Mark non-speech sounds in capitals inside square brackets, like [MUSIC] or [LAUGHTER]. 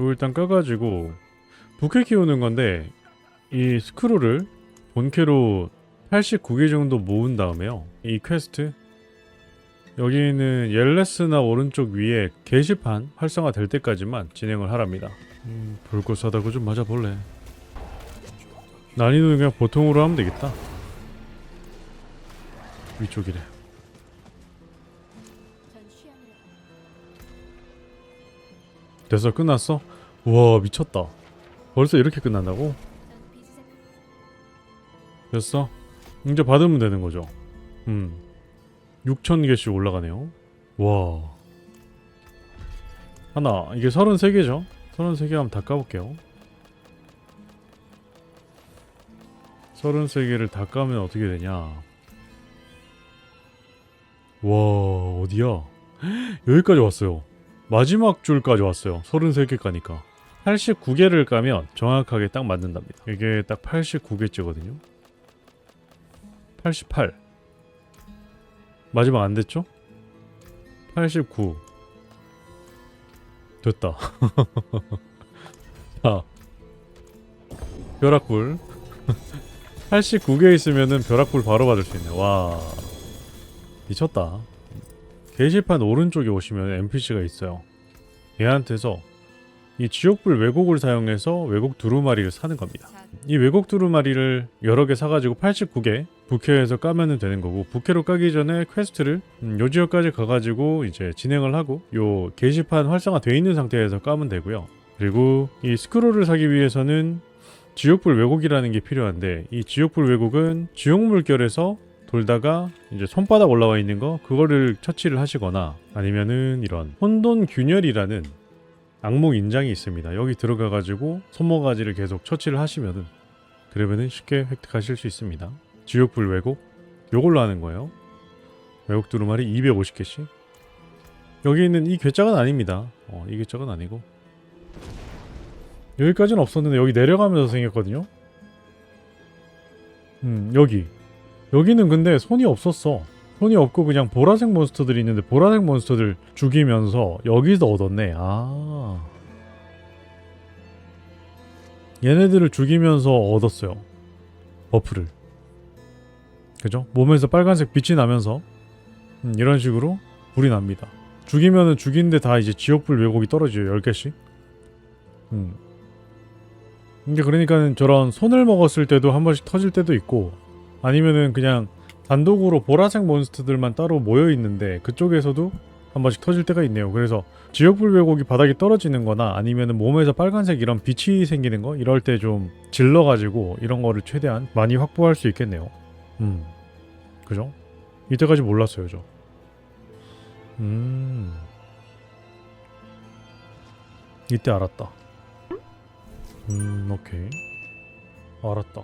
이거 일단 까가지고 부캐 키우는 건데 이 스크롤을 본캐로 89개 정도 모은 다음에요. 이 퀘스트 여기는 옐레스나 오른쪽 위에 게시판 활성화 될 때까지만 진행을 하랍니다. 음, 불꽃사다고 좀 맞아볼래. 난이도는 그냥 보통으로 하면 되겠다. 위쪽이래. 됐어 끝났어? 우와 미쳤다. 벌써 이렇게 끝난다고? 됐어? 이제 받으면 되는 거죠. 음. 6,000개씩 올라가네요. 와. 하나, 이게 33개죠? 33개 하면 다 까볼게요. 33개를 다 까면 어떻게 되냐. 와, 어디야? [GASPS] 여기까지 왔어요. 마지막 줄까지 왔어요. 33개 까니까. 89개를 까면 정확하게 딱 맞는답니다. 이게 딱 89개째거든요. 88 마지막 안 됐죠? 89 됐다 [LAUGHS] 자 벼락불 89개 있으면은 벼락불 바로 받을 수 있네 와 미쳤다 게시판 오른쪽에 오시면 NPC가 있어요 얘한테서 이 지옥불 왜곡을 사용해서 왜곡 두루마리를 사는 겁니다 이 왜곡 두루마리를 여러 개 사가지고 89개 부캐에서 까면 되는 거고 부캐로 까기 전에 퀘스트를 음, 요 지역까지 가가지고 이제 진행을 하고 요 게시판 활성화되어 있는 상태에서 까면 되고요. 그리고 이 스크롤을 사기 위해서는 지옥불 왜곡이라는 게 필요한데 이 지옥불 왜곡은 지옥 물결에서 돌다가 이제 손바닥 올라와 있는 거 그거를 처치를 하시거나 아니면은 이런 혼돈 균열이라는 악몽 인장이 있습니다. 여기 들어가 가지고 손모가지를 계속 처치를 하시면은 그러면은 쉽게 획득하실 수 있습니다. 지옥불 왜곡 요걸로 하는 거예요. 왜곡 두루마리 250개씩. 여기 있는 이 괴짝은 아닙니다. 어, 이 괴짝은 아니고 여기까지는 없었는데 여기 내려가면서 생겼거든요. 음 여기 여기는 근데 손이 없었어. 손이 없고 그냥 보라색 몬스터들이 있는데 보라색 몬스터들 죽이면서 여기서 얻었네. 아. 얘네들을 죽이면서 얻었어요. 버프를. 그죠? 몸에서 빨간색 빛이 나면서 음, 이런 식으로 불이 납니다. 죽이면은 죽인데 다 이제 지옥불 왜곡이 떨어져요. 10개씩. 음. 이게 그러니까는 저런 손을 먹었을 때도 한 번씩 터질 때도 있고 아니면은 그냥 단독으로 보라색 몬스터들만 따로 모여 있는데 그쪽에서도 한 번씩 터질 때가 있네요. 그래서 지역불 왜곡이 바닥에 떨어지는 거나 아니면은 몸에서 빨간색 이런 빛이 생기는 거 이럴 때 좀 질러 가지고 이런 거를 최대한 많이 확보할 수 있겠네요. 음. 그죠? 이때까지 몰랐어요, 저. 음. 이때 알았다. 음, 오케이. 알았다.